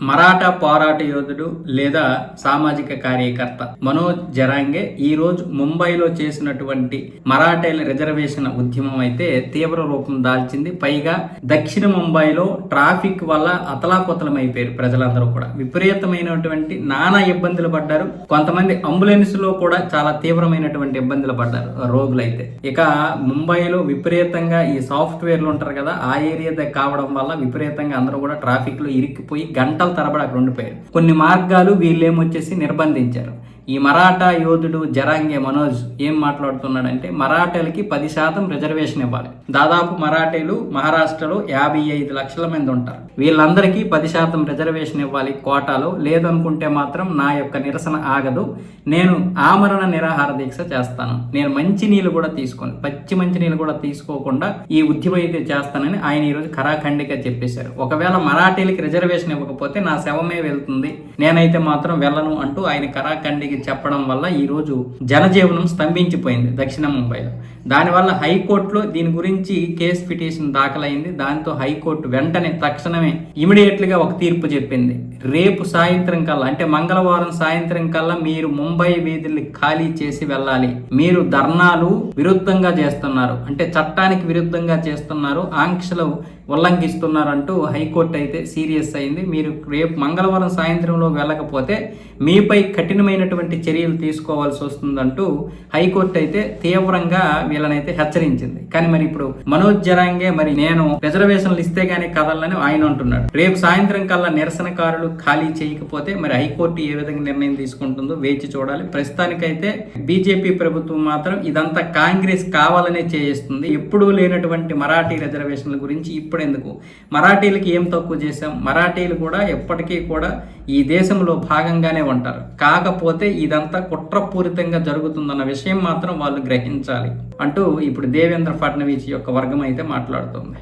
మరాఠా పోరాట యోధుడు లేదా సామాజిక కార్యకర్త మనోజ్ జరాంగే ఈ రోజు ముంబైలో చేసినటువంటి మరాఠాల రిజర్వేషన్ ఉద్యమం అయితే తీవ్ర రూపం దాల్చింది. పైగా దక్షిణ ముంబైలో ట్రాఫిక్ వల్ల అతలాకుతలమైపోయారు ప్రజలందరూ కూడా. విపరీతమైనటువంటి నానా ఇబ్బందులు పడ్డారు. కొంతమంది అంబులెన్స్లో కూడా చాలా తీవ్రమైనటువంటి ఇబ్బందులు పడ్డారు రోగులైతే. ఇక ముంబైలో విపరీతంగా ఈ సాఫ్ట్వేర్లు ఉంటారు కదా ఆ ఏరియా కావడం వల్ల విపరీతంగా అందరూ కూడా ట్రాఫిక్లో ఇరిక్కిపోయి గంటల తరబడి అక్కడ ఉండిపోయారు. కొన్ని మార్గాలు వీళ్ళేమొచ్చేసి నిర్బంధించారు. ఈ మరాఠా యోధుడు జరాంగే మనోజ్ ఏం మాట్లాడుతున్నాడంటే మరాఠాలకి పది శాతం రిజర్వేషన్ ఇవ్వాలి. దాదాపు మరాఠీలు మహారాష్ట్రలో యాభై ఐదు లక్షల మంది ఉంటారు. వీళ్ళందరికీ పది శాతం రిజర్వేషన్ ఇవ్వాలి కోటాలో. లేదనుకుంటే మాత్రం నా యొక్క నిరసన ఆగదు. నేను ఆమరణ నిరాహార దీక్ష చేస్తాను. నేను మంచి నీళ్ళు కూడా తీసుకోను. పచ్చి మంచి నీళ్ళు కూడా తీసుకోకుండా ఈ ఉద్యమం అయితే చేస్తానని ఆయన ఈరోజు ఖరాఖండిగా చెప్పేశారు. ఒకవేళ మరాఠీలకి రిజర్వేషన్ ఇవ్వకపోతే నా శవమే వెళ్తుంది. నేనైతే మాత్రం వెళ్ళను అంటూ ఆయన ఖరాఖండికి చెప్పడం వల్ల ఈరోజు జనజీవనం స్తంభించిపోయింది దక్షిణ ముంబైలో. దానివల్ల హైకోర్టులో దీని గురించి కేసు పిటిషన్ దాఖలైంది. దాంతో హైకోర్టు వెంటనే తక్షణమే ఇమీడియట్లుగా ఒక తీర్పు చెప్పింది. రేపు సాయంత్రం కల్లా అంటే మంగళవారం సాయంత్రం కల్లా మీరు ముంబై వీధుల్ని ఖాళీ చేసి వెళ్ళాలి. మీరు ధర్నాలు విరుద్ధంగా చేస్తున్నారు. అంటే చట్టానికి విరుద్ధంగా చేస్తున్నారు. ఆంక్షలు ఉల్లంఘిస్తున్నారంటూ హైకోర్టు అయితే సీరియస్ అయింది. మీరు రేపు మంగళవారం సాయంత్రంలో వెళ్ళకపోతే మీపై కఠినమైనటువంటి చర్యలు తీసుకోవాల్సి వస్తుందంటూ హైకోర్టు అయితే తీవ్రంగా వీళ్ళనైతే హెచ్చరించింది. కానీ మరి ఇప్పుడు మనోజ్ జరాంగే మరి నేను రిజర్వేషన్లు ఇస్తే గానీ కదలని ఆయన అంటున్నాడు. రేపు సాయంత్రం కల్లా నిరసనకారులు ఖాళీ చేయకపోతే మరి హైకోర్టు ఏ విధంగా నిర్ణయం తీసుకుంటుందో వేచి చూడాలి. ప్రస్తుతానికైతే బీజేపీ ప్రభుత్వం మాత్రం ఇదంతా కాంగ్రెస్ కావాలనే చేస్తుంది ఎప్పుడూ లేనటువంటి మరాఠీ రిజర్వేషన్ల గురించి ఇప్పుడు ఎందుకు? మరాఠీలకి ఏం తక్కువ చేశాం? మరాఠీలు కూడా ఎప్పటికీ కూడా ఈ దేశంలో భాగంగానే ఉంటారు. కాకపోతే ఇదంతా కుట్రపూరితంగా జరుగుతుందన్న విషయం మాత్రం వాళ్ళు గ్రహించాలి అంటూ ఇప్పుడు దేవేంద్ర ఫడ్నవీస్ యొక్క వర్గం అయితే మాట్లాడుతుంది.